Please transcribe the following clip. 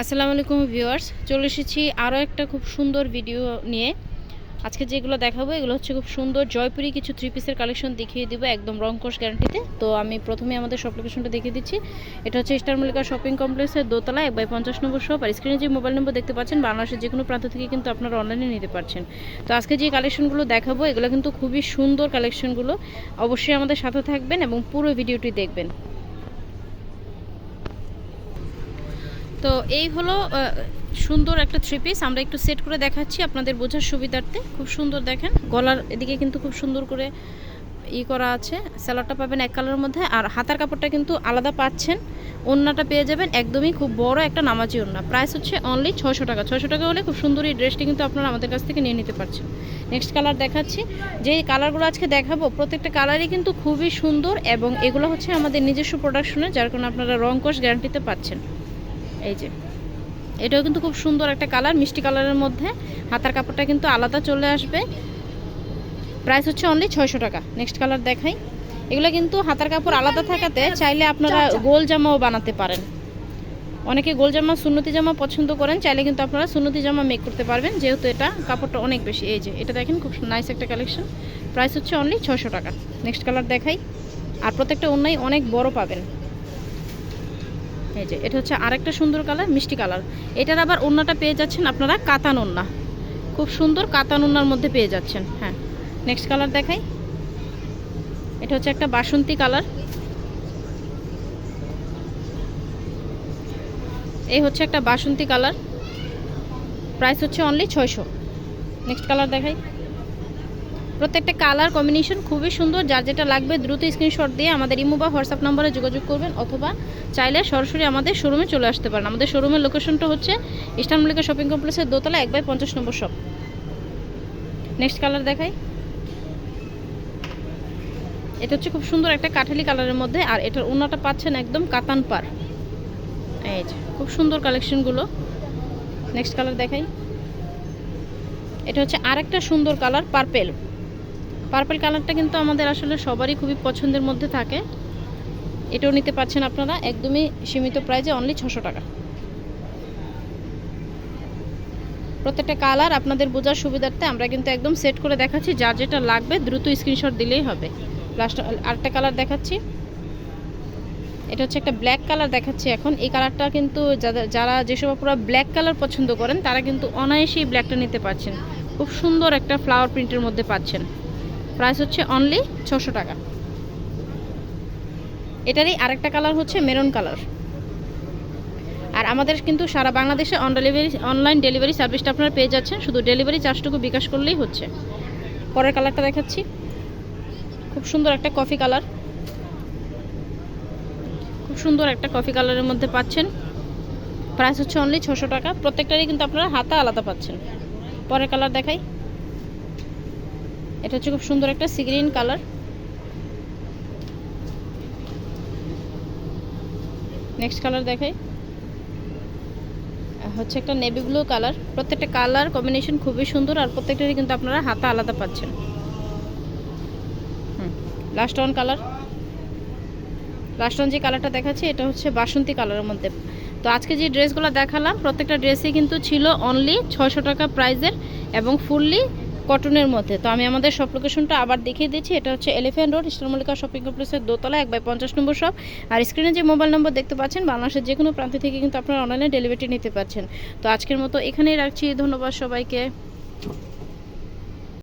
আসসালামু আলাইকুম ভিউয়ার্স, চলে এসেছি আরও একটা খুব সুন্দর ভিডিও নিয়ে। আজকে যেগুলো দেখাবো, এগুলো হচ্ছে খুব সুন্দর জয়পুরি কিছু থ্রি পিসের কালেকশন দেখিয়ে দিব একদম রংকশ গ্যারান্টিতে তো আমি প্রথমে আমাদের শপ লোকেশনটা দেখিয়ে দিচ্ছি। এটা হচ্ছে স্টার মল্লিকা শপিং কমপ্লেক্সের দোতলা, এক বাই পঞ্চাশ নম্বর শপ আর স্ক্রিনে যে মোবাইল নম্বর দেখতে পাচ্ছেন, বাংলাদেশের যে কোনো প্রান্ত থেকে কিন্তু আপনারা অনলাইনে নিতে পারছেন। তো আজকে যে কালেকশনগুলো দেখাবো, এগুলো কিন্তু খুবই সুন্দর কালেকশনগুলো অবশ্যই আমাদের সাথে থাকবেন এবং পুরো ভিডিওটি দেখবেন। তো এই হলো সুন্দর একটা থ্রি পিস আমরা একটু সেট করে দেখাচ্ছি আপনাদের বোঝার সুবিধার্থে। খুব সুন্দর দেখেন। গলার এদিকে কিন্তু খুব সুন্দর করে ই করা আছে। স্যালাডটা পাবেন এক কালারের মধ্যে। আর হাতার কাপড়টা কিন্তু আলাদা পাচ্ছেন। ওন্নাটা পেয়ে যাবেন একদমই খুব বড় একটা নামাজি ওন্না প্রাইস হচ্ছে অনলি ছশো টাকা। ছশো টাকা হলে খুব সুন্দর এই ড্রেসটি কিন্তু আপনারা আমাদের কাছ থেকে নিয়ে নিতে পারছেন। নেক্সট কালার দেখাচ্ছি। যে কালারগুলো আজকে দেখাবো, প্রত্যেকটা কালারই কিন্তু খুবই সুন্দর এবং এগুলো হচ্ছে আমাদের নিজস্ব প্রোডাকশনে যার কারণে আপনারা রং কোষ গ্যারান্টিতে পাচ্ছেন। এই যে। এটাও কিন্তু খুব সুন্দর একটা কালার মিষ্টি কালারের মধ্যে। হাতার কাপড়টা কিন্তু আলাদা চলে আসবে। প্রাইস হচ্ছে অনলি ছয়শো টাকা। নেক্সট কালার দেখাই। এগুলো কিন্তু হাতার কাপড় আলাদা থাকাতে চাইলে আপনারা গোল জামাও বানাতে পারেন। অনেকে গোল জামা সুন্নতি জামা পছন্দ করেন চাইলে কিন্তু আপনারা সুন্নতি জামা মেক করতে পারবেন যেহেতু এটা কাপড়টা অনেক বেশি। এই যে এটা দেখেন খুব নাইস একটা কালেকশন প্রাইস হচ্ছে অনলি ছশো টাকা। নেক্সট কালার দেখাই। আর প্রত্যেকটা অন্যায় অনেক বড় পাবেন। এই যে, এটা হচ্ছে আরেকটা সুন্দর কালার, মিষ্টি কালার। এটার আবার ওন্নাটা পেয়ে যাচ্ছেন আপনারা কাতান ওন্না। খুব সুন্দর কাতান ওন্নার মধ্যে পেয়ে যাচ্ছেন হ্যাঁ। নেক্সট কালার দেখাই। এটা হচ্ছে একটা বাসন্তী কালার। এই হচ্ছে একটা বাসন্তী কালার। প্রাইস হচ্ছে অনলি ছয়শো। নেক্সট কালার দেখাই। প্রত্যেকটা কালার কম্বিনেশন খুবই সুন্দর। যার যেটা লাগবে দ্রুত স্ক্রিনশট দিয়ে আমাদের ইমো বা হোয়াটসঅ্যাপ নম্বরে যোগাযোগ করবেন অথবা চাইলে সরাসরি আমাদের শোরুমে চলে আসতে পারেন। আমাদের শোরুমের লোকেশনটা হচ্ছে ইস্টার্ন মল্লিকা শপিং কমপ্লেক্সের দোতলা এক বাই পঞ্চাশ নম্বর শপ নেক্সট কালার দেখাই। এটা হচ্ছে খুব সুন্দর একটা কাঠালি কালারের মধ্যে, আর এটার ওনাটা পাচ্ছেন একদম কাতান পার। এই যে, খুব সুন্দর কালেকশনগুলো নেক্সট কালার দেখাই। এটা হচ্ছে আরেকটা সুন্দর কালার পার্পেল পার্পল কালারটা কিন্তু আমাদের আসলে সবারই খুবই পছন্দের মধ্যে থাকে। এটাও নিতে পারছেন আপনারা, একদমই সীমিত প্রাইজে অনলি ছশো টাকা। প্রত্যেকটা কালার আপনাদের বোঝার সুবিধার্থে আমরা কিন্তু একদম সেট করে দেখাচ্ছি, যার যেটা লাগবে দ্রুত স্ক্রিনশট দিলেই হবে। লাস্ট আরেকটা কালার দেখাচ্ছি। এটা হচ্ছে একটা ব্ল্যাক কালার দেখাচ্ছি এখন। এই কালারটা কিন্তু যারা যেসব পুরো ব্ল্যাক কালার পছন্দ করেন, তারা কিন্তু অনায়াসেই ব্ল্যাকটা নিতে পারছেন। খুব সুন্দর একটা ফ্লাওয়ার প্রিন্টের মধ্যে পাচ্ছেন। প্রাইস হচ্ছে অনলি ছশো টাকা। এটারই আরেকটা কালার হচ্ছে মেরুন কালার আর আমাদের কিন্তু সারা বাংলাদেশে অন ডেলিভারি অনলাইন ডেলিভারি সার্ভিসটা আপনারা পেয়ে যাচ্ছেন। শুধু ডেলিভারি চার্জটুকু বিকাশ করলেই হচ্ছে। পরের কালারটা দেখাচ্ছি। খুব সুন্দর একটা কফি কালার খুব সুন্দর একটা কফি কালারের মধ্যে পাচ্ছেন। প্রাইস হচ্ছে অনলি ছশো টাকা। প্রত্যেকটারই কিন্তু আপনারা হাতা আলাদা পাচ্ছেন। পরের কালার দেখাই। এটা হচ্ছে খুব সুন্দর একটা সিগ্রিন কালার নেক্সট কালার দেখাই। হচ্ছে একটা নেভি ব্লু কালার প্রত্যেকটা কালার কম্বিনেশন খুবই সুন্দর আর প্রত্যেকটারই কিন্তু আপনারা হাতা আলাদা পাচ্ছেন। হুম last one colour last one যে কালারটা দেখাচ্ছি, এটা হচ্ছে বাসন্তী কালারের মধ্যে। তো আজকে যে ড্রেসগুলো দেখালাম, প্রত্যেকটা ড্রেসই কিন্তু ছিল অনলি ছশো টাকা প্রাইজের এবং ফুললি কটনের মধ্যে। তো আমি আমাদের সব লোকেশনটা আবার দেখিয়ে দিচ্ছি। এটা হচ্ছে এলিফ্যান্ট রোড ইস্টারমল্লিকা শপিং কমপ্লেক্সের দোতলা, এক বাই পঞ্চাশ নম্বর শপ আর স্ক্রিনে যে মোবাইল নম্বর দেখতে পাচ্ছেন, বাংলাদেশের যে কোনো প্রান্ত থেকে কিন্তু আপনারা অনলাইনে ডেলিভারি নিতে পারছেন। তো আজকের মতো এখানেই রাখছি। ধন্যবাদ সবাইকে।